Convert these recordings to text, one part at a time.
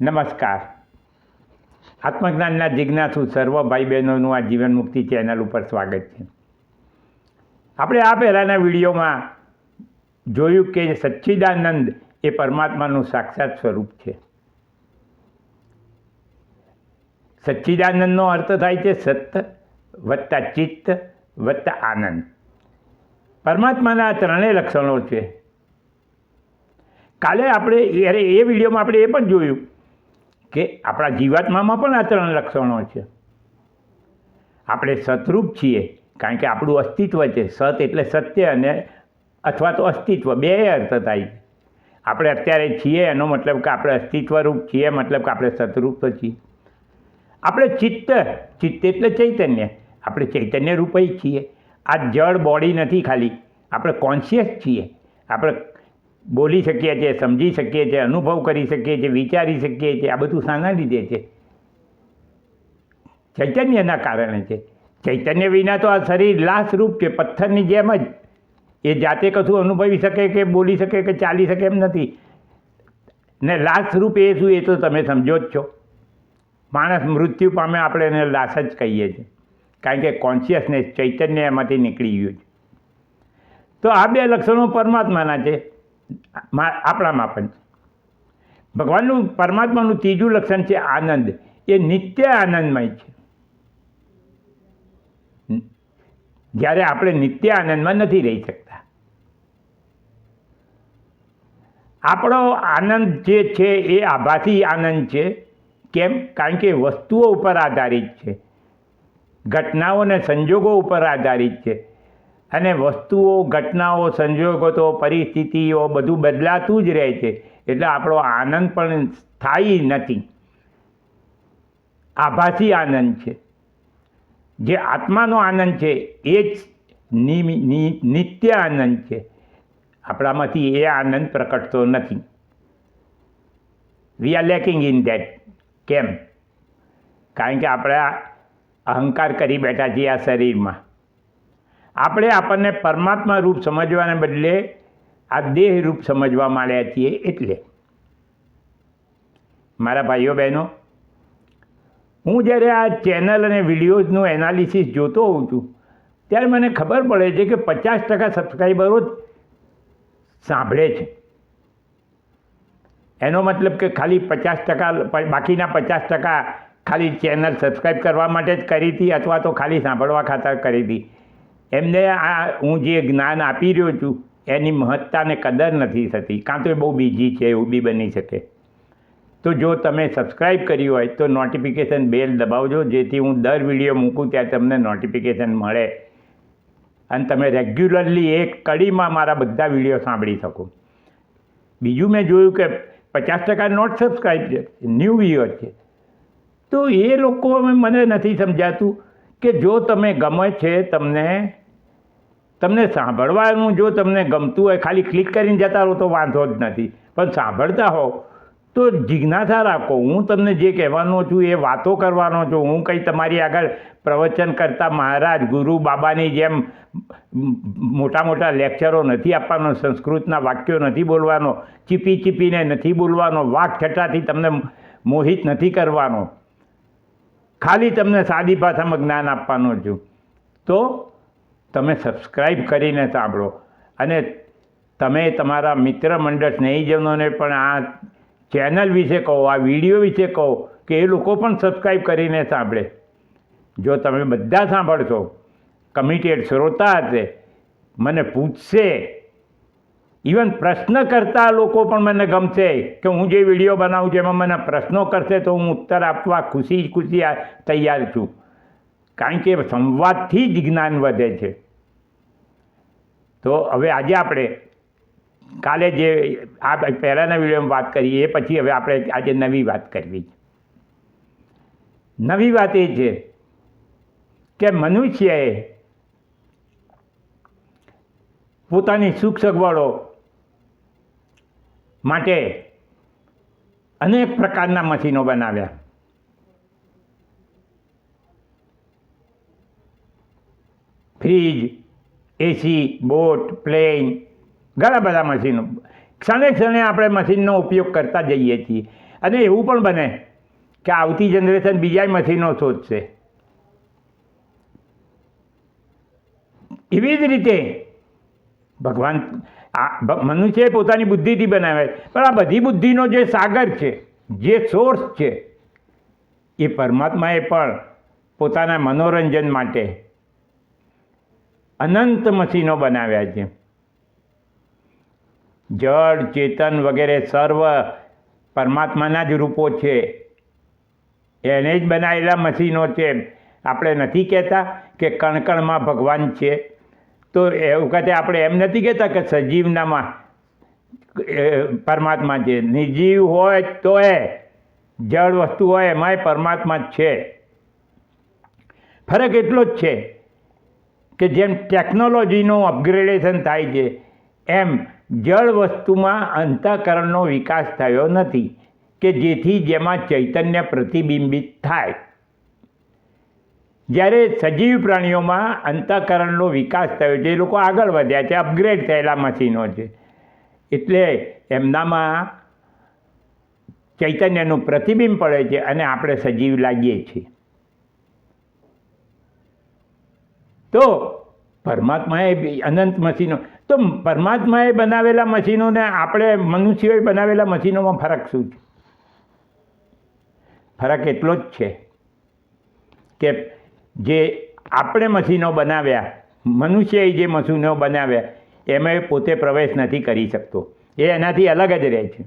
નમસ્કાર. આત્મજ્ઞાનના જિજ્ઞાસુ સર્વ ભાઈ બહેનોનું આ જીવન મુક્તિ ચેનલ ઉપર સ્વાગત છે. આપણે આ પહેલાંના વિડીયોમાં જોયું કે સચ્ચિદાનંદ એ પરમાત્માનું સાક્ષાત સ્વરૂપ છે. સચ્ચિદાનંદનો અર્થ થાય છે સત્ત વત્તા ચિત્ત વત્તા આનંદ. પરમાત્માના ત્રણેય લક્ષણો છે. કાલે આપણે અરે એ વિડીયોમાં આપણે એ પણ જોયું કે આપણા જીવાત્મામાં પણ આ ત્રણ લક્ષણો છે. આપણે સતરૂપ છીએ, કારણ કે આપણું અસ્તિત્વ છે. સત એટલે સત્ય અને અથવા તો અસ્તિત્વ, બે અર્થ થાય. આપણે અત્યારે છીએ, એનો મતલબ કે આપણે અસ્તિત્વરૂપ છીએ, મતલબ કે આપણે સતરૂપ તો છીએ. આપણે ચિત્ત ચિત્ત એટલે ચૈતન્ય. આપણે ચૈતન્ય રૂપે છીએ. આ જળ બોડી નથી ખાલી. આપણે કોન્શિયસ છીએ. આપણે બોલી શકીએ છીએ, સમજી શકીએ છીએ, અનુભવ કરી શકીએ છીએ, વિચારી શકીએ છીએ, આ બધું શાના લીધે છે. ચૈતન્યના કારણે છે. ચૈતન્ય વિના તો આ શરીર લાશરૂપ છે, પથ્થરની જેમ જ. એ જાતે કશું અનુભવી શકે કે બોલી શકે કે ચાલી શકે એમ નથી. ને લાશરૂપ એ શું, એ તો તમે સમજો જ છો. માણસ મૃત્યુ પામે આપણે એને લાશ જ કહીએ છીએ. કારણ કે કોન્શિયસનેસ ચૈતન્ય એમાંથી નીકળી ગયું છે. તો આ બે લક્ષણો પરમાત્માના છે. આપણામાં પણ છે ભગવાનનું પરમાત્માનું ત્રીજું લક્ષણ છે આનંદ. એ નિત્ય આનંદમય છે. જ્યારે આપણે નિત્ય આનંદમાં નથી રહી શકતા. આપણો આનંદ જે છે એ આભાસી આનંદ છે. કેમ? કારણ કે વસ્તુઓ ઉપર આધારિત છે. ઘટનાઓ અને સંજોગો ઉપર આધારિત છે. અને વસ્તુઓ, ઘટનાઓ, સંજોગો તો પરિસ્થિતિઓ બધું બદલાતું જ રહે છે. એટલે આપણો આનંદ પણ સ્થાયી નથી. આભાસી આનંદ છે. જે આત્માનો આનંદ છે, એ જ નિત્ય આનંદ છે. આપણામાંથી એ આનંદ પ્રકટતો નથી. We are lacking in that કેમ? કારણ કે આપણે અહંકાર કરી બેઠા છીએ આ શરીરમાં. આપણે આપણને પરમાત્મા રૂપ સમજવાને બદલે આ દેહ રૂપ સમજવા માંડ્યા છીએ એટલે. મારા ભાઈઓ બહેનો, હું જ્યારે આ ચેનલ અને વિડીયોઝનું એનાલિસિસ જોતો હોઉં છું, ત્યારે મને ખબર પડે છે કે પચાસ ટકા સબસ્ક્રાઈબરો જ સાંભળે છે. એનો મતલબ કે ખાલી પચાસ ટકા, બાકીના પચાસ ટકા ખાલી ચેનલ સબસ્ક્રાઈબ કરવા માટે જ કરી હતી અથવા તો ખાલી સાંભળવા ખાતર કરી હતી. એમને આ હું જે જ્ઞાન આપી રહ્યો છું, એની મહત્તાને કદર નથી થતી. કાં તો એ બહુ બીજી છે, એવું બી બની શકે. તો જો તમે સબસ્ક્રાઈબ કર્યું હોય, તો નોટિફિકેશન બેલ દબાવજો, જેથી હું દર વીડિયો મૂકું ત્યારે તમને નોટિફિકેશન મળે. અને તમે રેગ્યુલરલી એક કડીમાં મારા બધા વીડિયો સાંભળી શકો. બીજું મેં જોયું કે પચાસ ટકા નોટ સબસ્ક્રાઈબ છે ન્યૂ વ્યુઅર છે. તો એ લોકો મને નથી સમજાતું કે જો તમે ગમે છે, તમને તમને સાંભળવાનું જો તમને ગમતું હોય, ખાલી ક્લિક કરીને જતા રહો તો વાંધો જ નથી. પણ સાંભળતા હો, તો જિજ્ઞાસા રાખો. હું તમને જે કહેવાનો છું, એ વાતો કરવાનો છું. હું કંઈ તમારી આગળ પ્રવચન કરતા મહારાજ, ગુરુ, બાબાની જેમ મોટા મોટા લેક્ચરો નથી આપવાનો, સંસ્કૃતના વાક્યો નથી બોલવાનો, ચીપી ચીપીને નથી બોલવાનો વાક છટાથી તમને મોહિત નથી કરવાનો. ખાલી તમને સાદી ભાષામાં જ્ઞાન આપવાનો છું. તો તમે સબસ્ક્રાઈબ કરીને સાંભળો. અને તમે તમારા મિત્ર મંડળ સ્નેહીજનોને પણ આ ચેનલ વિશે કહો, આ વીડિયો વિશે કહો, કે એ લોકો પણ સબસ્ક્રાઈબ કરીને સાંભળે. જો તમે બધા સાંભળશો કમિટેડ શ્રોતા હશે, મને પૂછશે ઇવન પ્રશ્ન કરતા લોકો પણ મને ગમશે કે હું જે વીડિયો બનાવું છું, એમાં મને પ્રશ્નો કરશે તો હું ઉત્તર આપવા ખુશી ખુશી તૈયાર છું. કારણ કે સંવાદથી જ જ્ઞાન વધે છે. તો હવે આજે આપણે કાલે જે આ પહેલાંના વિડીયોમાં વાત કરી એ પછી હવે આપણે આજે નવી વાત કરવી નવી વાત એ છે કે મનુષ્યએ પોતાની સુખ સગવડો માટે અનેક પ્રકારના મશીનો બનાવ્યા. ફ્રીજ, એસી, બોટ, પ્લેન, ઘણા બધા મશીનો. ક્ષણે ક્ષણે આપણે મશીનનો ઉપયોગ કરતા જઈએ છીએ. અને એવું પણ બને કે આવતી જનરેશન બીજા મશીનો શોધશે. એવી જ રીતે ભગવાન, આ મનુષ્ય પોતાની બુદ્ધિથી બનાવે પણ આ બધી બુદ્ધિનો જે સાગર છે, જે સોર્સ છે, એ પરમાત્માએ પણ પોતાના મનોરંજન માટે અનંત મશીનો બનાવ્યા છે. જળ, ચેતન વગેરે સર્વ પરમાત્માના જ રૂપો છે. એને જ બનાવેલા મશીનો છે. આપણે નથી કહેતા કે કણકણમાં ભગવાન છે. તો એ વખતે આપણે એમ નથી કહેતા કે સજીવનામાં પરમાત્મા છે. નિર્જીવ હોય તો એ, જળ વસ્તુ હોય એમાંય પરમાત્મા જ છે. ફરક એટલો જ છે કે જેમ ટેકનોલોજીનું અપગ્રેડેશન થાય છે, એમ જળ વસ્તુમાં અંતઃકરણનો વિકાસ થયો નથી, કે જેથી જેમાં ચૈતન્ય પ્રતિબિંબિત થાય. જ્યારે સજીવ પ્રાણીઓમાં અંતઃકરણનો વિકાસ થયો છે, એ લોકો આગળ વધ્યા છે અપગ્રેડ થયેલા મશીનો છે. એટલે એમનામાં ચૈતન્યનું પ્રતિબિંબ પડે છે અને આપણે સજીવ લાગીએ છીએ. તો પરમાત્માએ અનંત મશીનો તો પરમાત્માએ બનાવેલા મશીનોને આપણે મનુષ્યોએ બનાવેલા મશીનોમાં ફરક શું છે? ફરક એટલો જ છે કે જે આપણે મશીનો બનાવ્યા, મનુષ્યએ જે મશીનો બનાવ્યા, એમાં પોતે પ્રવેશ નથી કરી શકતો. એ એનાથી અલગ જ રહે છે.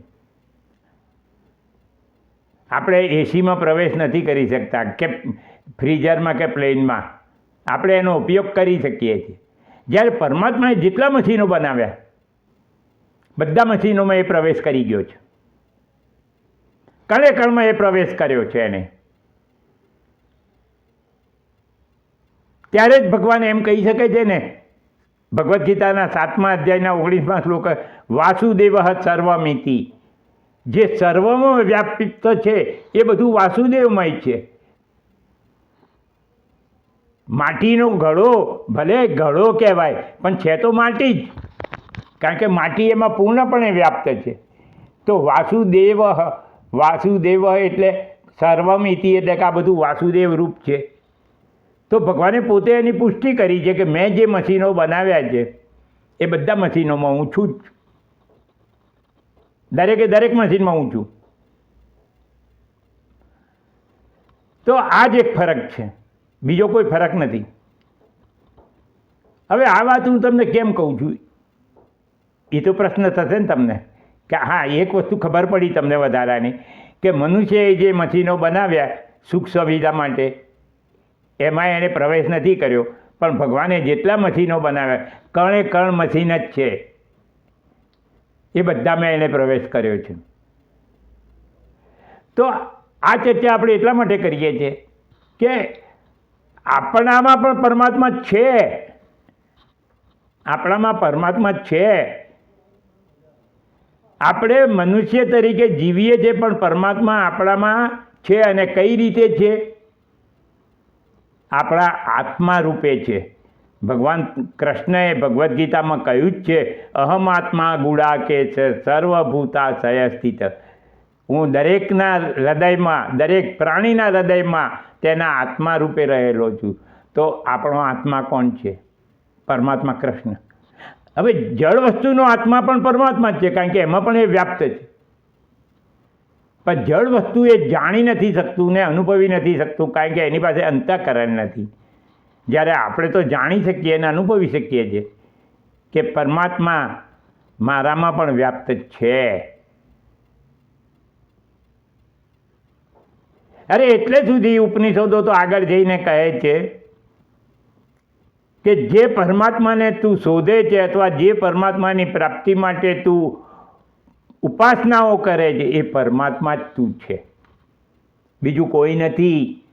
આપણે એસીમાં પ્રવેશ નથી કરી શકતા કે ફ્રીઝરમાં કે પ્લેનમાં. આપણે એનો ઉપયોગ કરી શકીએ છીએ. જ્યારે પરમાત્માએ જેટલા મશીનો બનાવ્યા, બધા મશીનોમાં એ પ્રવેશ કરી ગયો છે. કણે કણમાં એ પ્રવેશ કર્યો છે એને. ત્યારે જ ભગવાન એમ કહી શકે છે ને, ભગવદ્ ગીતાના સાતમા અધ્યાયના ઓગણીસમા શ્લોક, વાસુદેવ સર્વમિતિ. જે સર્વમાં વ્યાપિત છે, એ બધું વાસુદેવમય છે. માટીનો ઘડો ભલે ઘડો કહેવાય, પણ છે તો માટી જ. કારણ કે માટી એમાં પૂર્ણપણે વ્યાપ્ત છે. તો વાસુદેવ વાસુદેવ એટલે સર્વમિતિ એટલે કે આ બધું વાસુદેવ રૂપ છે. તો ભગવાને પોતે એની પુષ્ટિ કરી છે કે મેં જે મશીનો બનાવ્યા છે, એ બધા મશીનોમાં હું છું જ. દરેકે દરેક મશીનમાં હું છું. તો આ જ એક ફરક છે. બીજો કોઈ ફરક નથી. હવે આ વાત હું તમને કેમ કહું છું? એ તો પ્રશ્ન થશે ને તમને. કે હા, એક વસ્તુ ખબર પડી તમને વધારાની, કે મનુષ્યએ જે મશીનો બનાવ્યા સુખ સુવિધા માટે, એમાં એણે પ્રવેશ નથી કર્યો. પણ ભગવાને જેટલા મશીનો બનાવ્યા, કણે કણ મશીન જ છે. એ બધામાં એણે પ્રવેશ કર્યો છે. તો આ ચર્ચા આપણે એટલા માટે કરીએ છીએ કે આપણામાં પણ પરમાત્મા છે. આપણામાં પરમાત્મા છે. આપણે મનુષ્ય તરીકે જીવીએ છીએ, પણ પરમાત્મા આપણામાં છે અને કઈ રીતે છે? આપણા આત્મા રૂપે છે. ભગવાન કૃષ્ણએ ભગવદ્ ગીતામાં કહ્યું જ છે, અહમ આત્મા ગુડા કે છે, સર્વભૂતા સયસ્થિત. હું દરેકના હૃદયમાં, દરેક પ્રાણીના હૃદયમાં તેના આત્મા રૂપે રહેલો છું. તો આપણો આત્મા કોણ છે? પરમાત્મા કૃષ્ણ. હવે જળ વસ્તુનો આત્મા પણ પરમાત્મા જ છે, કારણ કે એમાં પણ એ વ્યાપ્ત છે. પણ જળ વસ્તુ એ જાણી નથી શકતું ને અનુભવી નથી શકતું, કારણ કે એની પાસે અંતઃકરણ નથી. જ્યારે આપણે તો જાણી શકીએ અને અનુભવી શકીએ છીએ કે પરમાત્મા મારામાં પણ વ્યાપ્ત છે. અરે એટલે સુધી ઉપનિષદો તો આગળ જઈને કહે છે કે જે પરમાત્માને તું શોધે છે અથવા જે પરમાત્માની પ્રાપ્તિ માટે તું ઉપાસનાઓ કરે છે, એ પરમાત્મા જ તું છે. બીજું કોઈ નથી.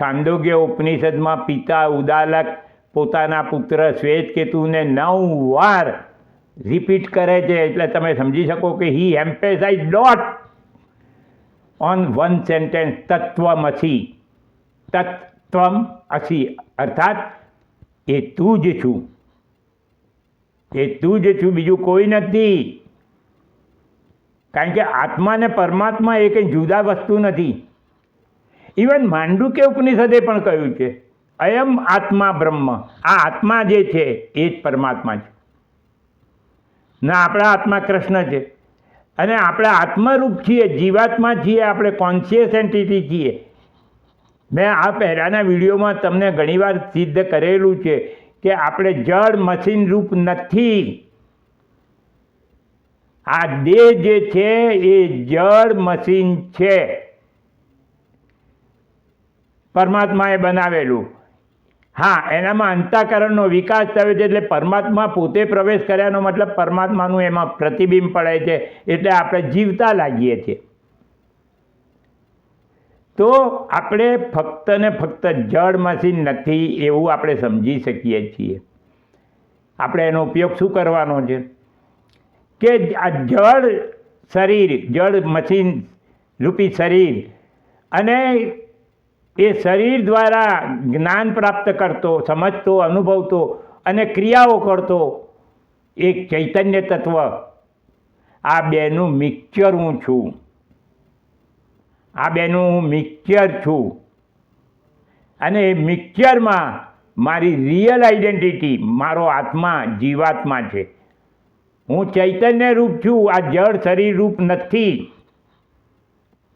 છાંદોગ્ય ઉપનિષદમાં પિતા ઉદાલક પોતાના પુત્ર શ્વેત કેતુને નવ વાર રિપીટ કરે છે. એટલે તમે સમજી શકો કે he emphasize that. On one sentence Tatvamasi તત્વમ અસી અર્થાત એ તું જ છું. એ તું જ છું, બીજું કોઈ નથી. કારણ કે આત્મા ને પરમાત્મા એ કંઈ જુદા વસ્તુ નથી. ઇવન માંડુકે ઉપનિષદે પણ કહ્યું છે, અયમ આત્મા બ્રહ્મ. આ આત્મા જે છે, એ જ પરમાત્મા છે. ના, આપણા આત્મા કૃષ્ણ છે. અને આપણે આત્મરૂપ છીએ, જીવાત્મા છીએ, આપણે કોન્શિયસ એન્ટિટી છીએ. મેં આ પહેલાંના વિડીયોમાં તમને ઘણીવાર સિદ્ધ કરેલું છે કે આપણે જળ મશીન રૂપ નથી. આ દેહ જે છે એ જળ મશીન છે. પરમાત્માએ બનાવેલું. હા, એનામાં અંતઃકરણનો વિકાસ થયો છે એટલે પરમાત્મા પોતે પ્રવેશ કર્યાનો મતલબ પરમાત્માનું એમાં પ્રતિબિંબ પડે છે એટલે આપણે જીવતા લાગીએ છીએ. તો આપણે ફક્ત ને ફક્ત જળ મશીન નથી એવું આપણે સમજી શકીએ છીએ. આપણે એનો ઉપયોગ શું કરવાનો છે? કે આ જળ શરીર, જળ મશીન, રૂપી શરીર અને એ શરીર દ્વારા જ્ઞાન પ્રાપ્ત કરતો, સમજતો, અનુભવતો અને ક્રિયાઓ કરતો એક ચૈતન્ય તત્વ. આ બેનું મિક્સર હું છું. આ બેનું હું મિક્સર છું. અને એ મિક્સરમાં મારી રિયલ આઈડેન્ટિટી મારો આત્મા જીવાત્મા છે. હું ચૈતન્ય રૂપ છું, આ જળ શરીર રૂપ નથી.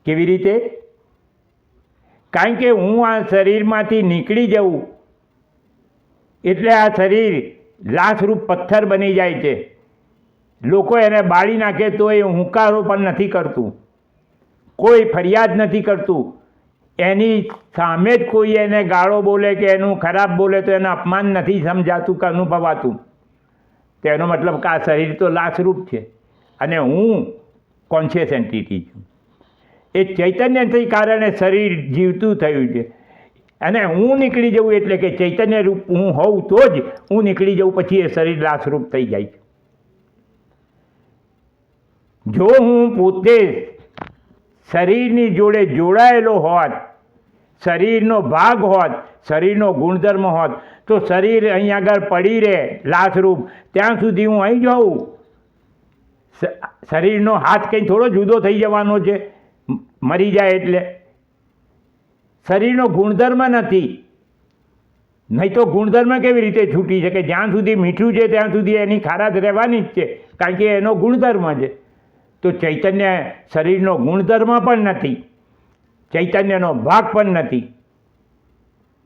કેવી રીતે? કારણ કે હું આ શરીરમાંથી નીકળી જઉં, એટલે આ શરીર લાશરૂપ પથ્થર બની જાય છે. લોકો એને બાળી નાખે તો એ હુંકારો પણ નથી કરતું. કોઈ ફરિયાદ નથી કરતું. એની સામે જ કોઈ એને ગાળો બોલે કે એનું ખરાબ બોલે તો એનું અપમાન નથી સમજાતું કે અનુભવાતું. તેનો મતલબ કે આ શરીર તો લાશરૂપ છે. અને હું કોન્શિયસ એન્ટિટી છું. એ ચૈતન્યથી કારણે શરીર જીવતું થયું છે. અને હું નીકળી જવું એટલે કે ચૈતન્ય રૂપ હું હોઉં તો જ હું નીકળી જઉં પછી એ શરીર લાશરૂપ થઈ જાય છે. જો હું પોતે શરીરની જોડે જોડાયેલો હોત, શરીરનો ભાગ હોત, શરીરનો ગુણધર્મ હોત, તો શરીર અહીં આગળ પડી રહે લાશરૂપ ત્યાં સુધી હું અહીં જાઉં શરીરનો હાથ કંઈ થોડો જુદો થઈ જવાનો છે. મરી જાય એટલે. શરીરનો ગુણધર્મ નથી. નહીં તો ગુણધર્મ કેવી રીતે છૂટી શકે? જ્યાં સુધી મીઠું છે, ત્યાં સુધી એની ખારાશ રહેવાની જ છે, કારણ કે એનો ગુણધર્મ છે. તો ચૈતન્ય શરીરનો ગુણધર્મ પણ નથી. ચૈતન્યનો ભાગ પણ નથી.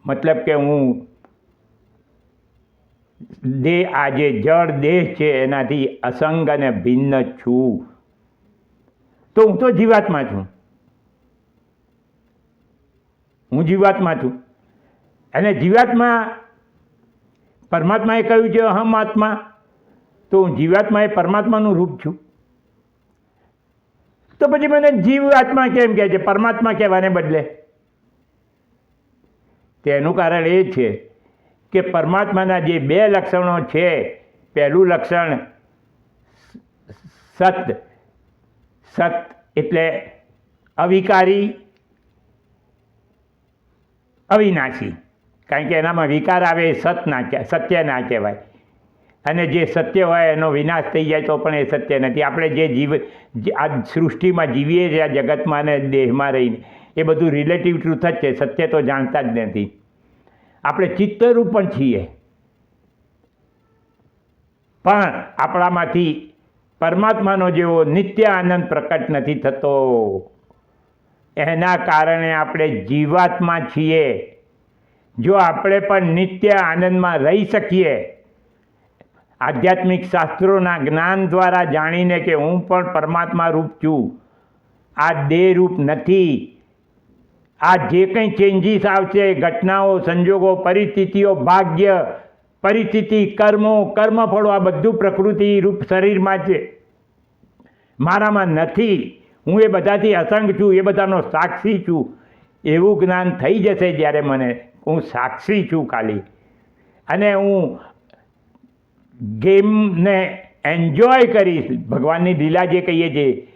મતલબ કે હું દેહ આ જે જળ દેહ છે, એનાથી અસંગ અને ભિન્ન છું. તો હું તો જીવાત્મા છું. હું જીવાત્મા છું. અને જીવાત્મા પરમાત્માએ કહ્યું છે, અહમ આત્મા. તો હું જીવાત્મા એ પરમાત્માનું રૂપ છું. તો પછી મને જીવ આત્મા કેમ કહે છે? પરમાત્મા કહેવાને બદલે. તેનું કારણ એ છે કે પરમાત્માના જે બે લક્ષણો છે, પહેલું લક્ષણ સત સત એટલે અવિકારી અવિનાશી. કારણ કે એનામાં વિકાર આવે એ સત ના સત્ય ના કહેવાય. અને જે સત્ય હોય એનો વિનાશ થઈ જાય તો પણ એ સત્ય નથી. આપણે જે જીવ આ સૃષ્ટિમાં જીવીએ છીએ, આ જગતમાં અને દેહમાં રહીને, એ બધું રિલેટિવ ટ્રુથ જ છે. સત્ય તો જાણતા જ નથી. આપણે ચિત્તરૂપ પણ છીએ. પણ આપણામાંથી પરમાત્માનો જેવો નિત્ય આનંદ પ્રકટ નથી થતો. એના કારણે આપણે જીવાતમાં છીએ. જો આપણે પણ નિત્ય આનંદમાં રહી શકીએ, આધ્યાત્મિક શાસ્ત્રોના જ્ઞાન દ્વારા જાણીને કે હું પણ પરમાત્મા રૂપ છું, આ દેહ રૂપ નથી. આ જે કંઈ ચેન્જીસ આવશે, ઘટનાઓ, સંજોગો, પરિસ્થિતિઓ, ભાગ્ય, પરિસ્થિતિ, કર્મો, કર્મફળો, આ બધું પ્રકૃતિ રૂપ શરીરમાં છે. મારામાં નથી. હું એ બધાથી અસંગ છું, એ બધાનો સાક્ષી છું. એવું જ્ઞાન થઈ જશે જ્યારે મને. હું સાક્ષી છું ખાલી. અને હું ગેમને એન્જોય કરીશ. ભગવાનની લીલા જે કહીએ છીએ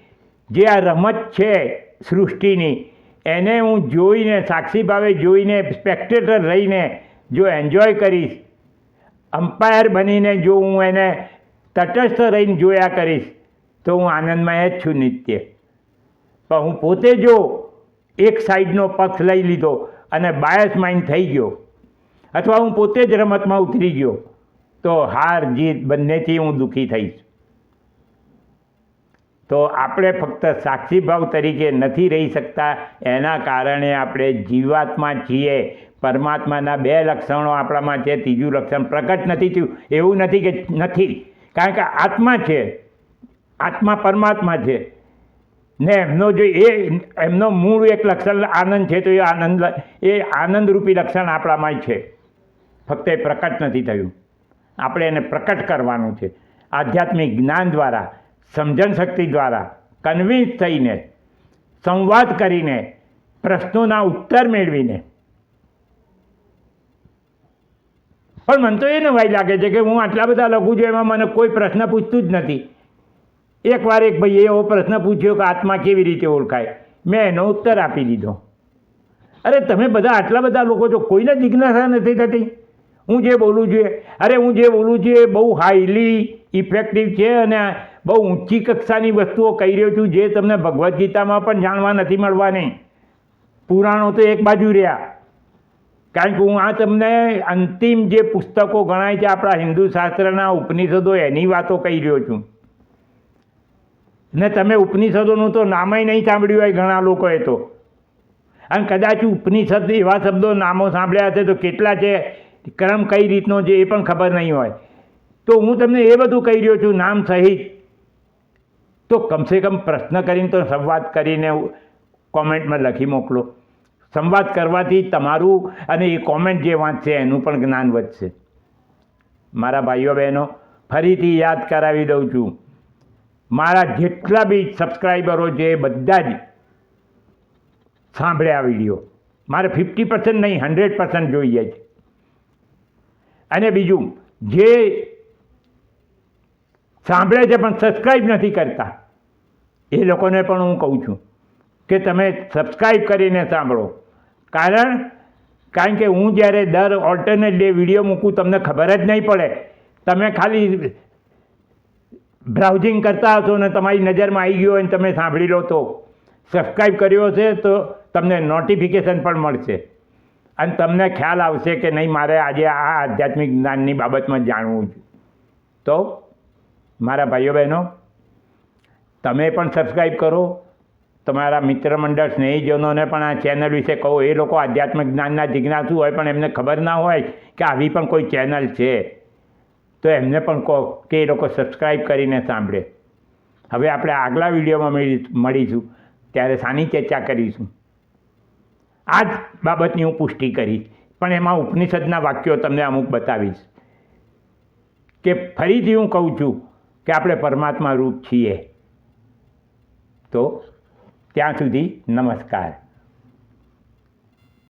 જે આ રમત છે સૃષ્ટિની, એને હું જોઈને, સાક્ષી ભાવે જોઈને સ્પેક્ટેટર રહીને જો એન્જોય કરીશ અમ્પાયર બનીને જો હું એને તટસ્થ રહીને જોયા કરીશ, તો હું આનંદમય જ છું નિત્ય. પણ હું પોતે જો એક સાઈડનો પક્ષ લઈ લીધો અને બાયસ માઇન્ડ થઈ ગયો, અથવા હું પોતે જ રમતમાં ઉતરી ગયો, તો હાર જીત બંનેથી હું દુઃખી થઈશ. તો આપણે ફક્ત સાક્ષી ભાવ તરીકે નથી રહી શકતા, એના કારણે આપણે જીવાત્મા છીએ. પરમાત્માના બે લક્ષણો આપણામાં છે, ત્રીજું લક્ષણ પ્રગટ નથી થયું. એવું નથી કે નથી. કારણ કે આત્મા છે. આત્મા પરમાત્મા છે. ને એમનો જે એ એમનો મૂળ એક લક્ષણ આનંદ છે, તો એ આનંદ એ આનંદરૂપી લક્ષણ આપણામાં છે. ફક્ત એ પ્રકટ નથી થયું. આપણે એને પ્રકટ કરવાનું છે. આધ્યાત્મિક જ્ઞાન દ્વારા, સમજણ શક્તિ દ્વારા કન્વિન્સ થઈને, સંવાદ કરીને, પ્રશ્નોના ઉત્તર મેળવીને. પણ મને તો એ નવાઈ લાગે છે કે હું આટલા બધા લખું છું, એમાં મને કોઈ પ્રશ્ન પૂછતું જ નથી. એકવાર એક ભાઈએ એવો પ્રશ્ન પૂછ્યો કે આત્મા કેવી રીતે ઓળખાય? મેં એનો ઉત્તર આપી દીધો. અરે તમે બધા આટલા બધા લોકો છો કોઈને જિજ્ઞાસા નથી થતી? હું જે બોલું છું અરે હું જે બોલું છું એ બહુ હાઈલી ઇફેક્ટિવ છે અને બહુ ઊંચી કક્ષાની વસ્તુઓ કહી રહ્યો છું જે તમને ભગવદ્ ગીતામાં પણ જાણવા નથી મળવાની. પુરાણો તો એક બાજુ રહ્યા. કારણ કે હું આ તમને અંતિમ જે પુસ્તકો ગણાય છે આપણા હિન્દુ શાસ્ત્રના ઉપનિષદો એની વાતો કહી રહ્યો છું. ને તમે ઉપનિષદોનું તો નામય નહીં સાંભળ્યું હોય ઘણા લોકોએ તો. અને કદાચ ઉપનિષદ એવા શબ્દો નામો સાંભળ્યા હશે તો કેટલા છે, ક્રમ કઈ રીતનો છે એ પણ ખબર નહીં હોય. તો હું તમને એ બધું કહી રહ્યો છું, નામ સહિત. તો કમસે કમ પ્રશ્ન કરીને તો સંવાદ કરીને કોમેન્ટમાં લખી મોકલો. સંવાદ કરવાથી તમારું અને એ કોમેન્ટ જે વાંચશે એનું પણ જ્ઞાન વધશે. મારા ભાઈઓ બહેનો, ફરીથી યાદ કરાવી દઉં છું. મારા જેટલા બી સબસ્ક્રાઈબરો છે બધા જ સાંભળ્યા વીડિયો, મારે ફિફ્ટી પર્સન્ટ નહીં હંડ્રેડ પર્સન્ટ જોઈએ છે. અને બીજું, જે સાંભળે છે પણ સબસ્ક્રાઈબ નથી કરતા, એ લોકોને પણ હું કહું છું કે તમે સબસ્ક્રાઈબ કરીને સાંભળો. કારણ કારણ કે હું જ્યારે દર ઓલ્ટરનેટ ડે વીડિયો મૂકું, તમને ખબર જ નહીં પડે. તમે ખાલી બ્રાઉઝિંગ કરતા હશો ને તમારી નજરમાં આવી ગયો હોય તમે સાંભળી લો તો. સબસ્ક્રાઈબ કર્યો છે તો તમને નોટિફિકેશન પણ મળશે. અને તમને ખ્યાલ આવશે કે નહીં, મારે આજે આ આધ્યાત્મિક જ્ઞાનની બાબતમાં જાણવું છે. તો મારા ભાઈઓ બહેનો, તમે પણ સબસ્ક્રાઈબ કરો. તમારા મિત્ર મંડળ સ્નેહીજનોને પણ આ ચેનલ વિશે કહો. એ લોકો આધ્યાત્મિક જ્ઞાનના જિજ્ઞાસુ હોય પણ એમને ખબર ના હોય કે આવી પણ કોઈ ચેનલ છે. તો એમને પણ કહો કે એ લોકો સબસ્ક્રાઈબ કરીને સાંભળે. હવે આપણે આગલા વિડીયોમાં મળી, મળીશું. ત્યારે સાની ચર્ચા કરીશું. આ જ બાબતની હું પુષ્ટિ કરીશ. પણ એમાં ઉપનિષદના વાક્યો તમને અમુક બતાવીશ. કે ફરીથી હું કહું છું કે આપણે પરમાત્મા રૂપ છીએ. તો ત્યાં સુધી નમસ્કાર.